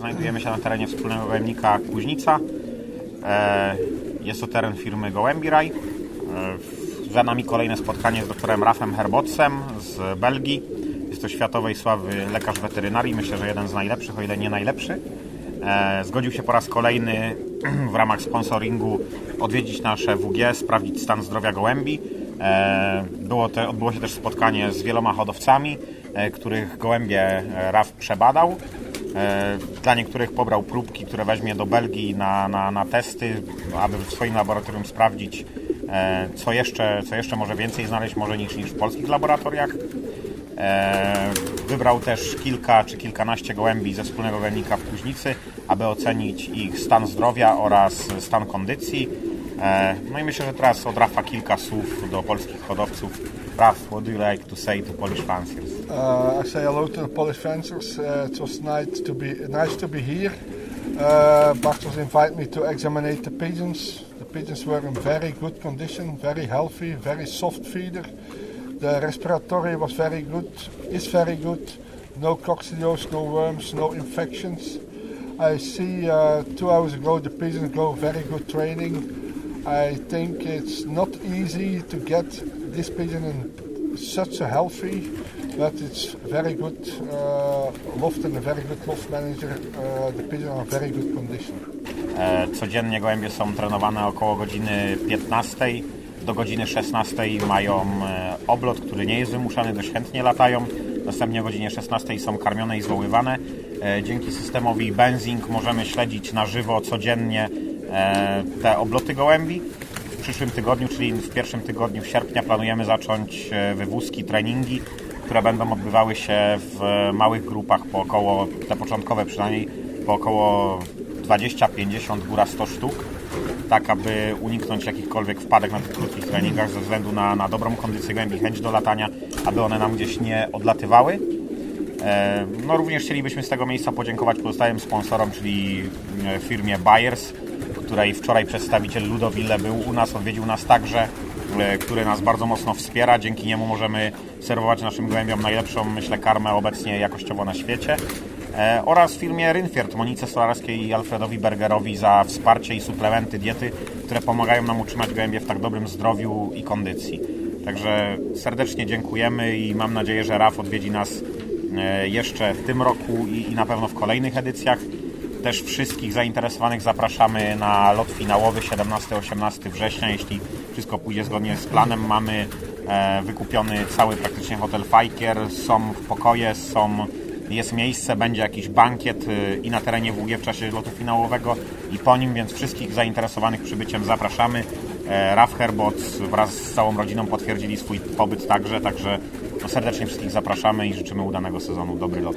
Znajdujemy się na terenie wspólnego gołębnika Kuźnica. E, Jest to teren firmy Gołębi Raj. E, Za nami kolejne spotkanie z doktorem Rafem Herbotsem z Belgii. Jest to światowej sławy lekarz weterynarii, myślę, że jeden z najlepszych, o ile nie najlepszy. E, Zgodził się po raz kolejny w ramach sponsoringu odwiedzić nasze WG, sprawdzić stan zdrowia gołębi. Było te, odbyło się też spotkanie z wieloma hodowcami, których gołębie Raf przebadał. E, Dla niektórych pobrał próbki, które weźmie do Belgii na, na, na testy, aby w swoim laboratorium sprawdzić, e, co jeszcze, co jeszcze może więcej znaleźć może niż, niż w polskich laboratoriach. E, Wybrał też kilka czy kilkanaście gołębi ze wspólnego gołębnika w Kuźnicy, aby ocenić ich stan zdrowia oraz stan kondycji. No i myślę, że teraz od Rafa kilka słów do polskich hodowców. What do you like to say to Polish fanciers? Uh, I say hello to the Polish fencers. Uh, it was nice to be nice to be here. Uh, Bartos invited me to examine the pigeons. The pigeons were in very good condition, very healthy, very soft feeder. The respiratory was very good, is very good. No coccidios, no worms, no infections. I see uh, two hours ago the pigeons go very good training. I think it's not easy to get this pigeon in such a healthy, but it's very good uh, loft and a very good loft manager. Uh, the pigeon are very good condition. E, Codziennie gołębie są trenowane około godziny 15 do godziny 16 mają e, oblot, który nie jest wymuszany, dość chętnie latają. Następnie o godzinie 16 są karmione i zwoływane. E, Dzięki systemowi Benzing możemy śledzić na żywo codziennie te obloty gołębi. W przyszłym tygodniu, czyli w pierwszym tygodniu sierpnia planujemy zacząć e, wywózki, treningi, które będą odbywały się w małych grupach po około, te początkowe przynajmniej, po około 20, 50, góra 100 sztuk, tak aby uniknąć jakichkolwiek wpadek na tych krótkich treningach ze względu na, na dobrą kondycję głębi, chęć do latania, aby one nam gdzieś nie odlatywały. E, No również chcielibyśmy z tego miejsca podziękować pozostałym sponsorom, czyli e, firmie Bayers, której wczoraj przedstawiciel Ludowille był u nas, odwiedził nas także, e, który nas bardzo mocno wspiera. Dzięki niemu możemy serwować naszym gołębiom najlepszą, myślę, karmę obecnie jakościowo na świecie. E, Oraz firmie Rynfiert, Monice Solarskiej i Alfredowi Bergerowi za wsparcie i suplementy diety, które pomagają nam utrzymać gołębie w tak dobrym zdrowiu i kondycji. Także serdecznie dziękujemy i mam nadzieję, że RAF odwiedzi nas e, jeszcze w tym roku i, i na pewno w kolejnych edycjach. Też wszystkich zainteresowanych zapraszamy na lot finałowy 17-18 września. Jeśli wszystko pójdzie zgodnie z planem, mamy e, wykupiony cały praktycznie hotel Fajkier, są pokoje, są, jest miejsce, będzie jakiś bankiet e, i na terenie WG w czasie lotu finałowego i po nim, więc wszystkich zainteresowanych przybyciem zapraszamy. E, Raf Herboc wraz z całą rodziną potwierdzili swój pobyt także, także no serdecznie wszystkich zapraszamy i życzymy udanego sezonu. Dobry lot.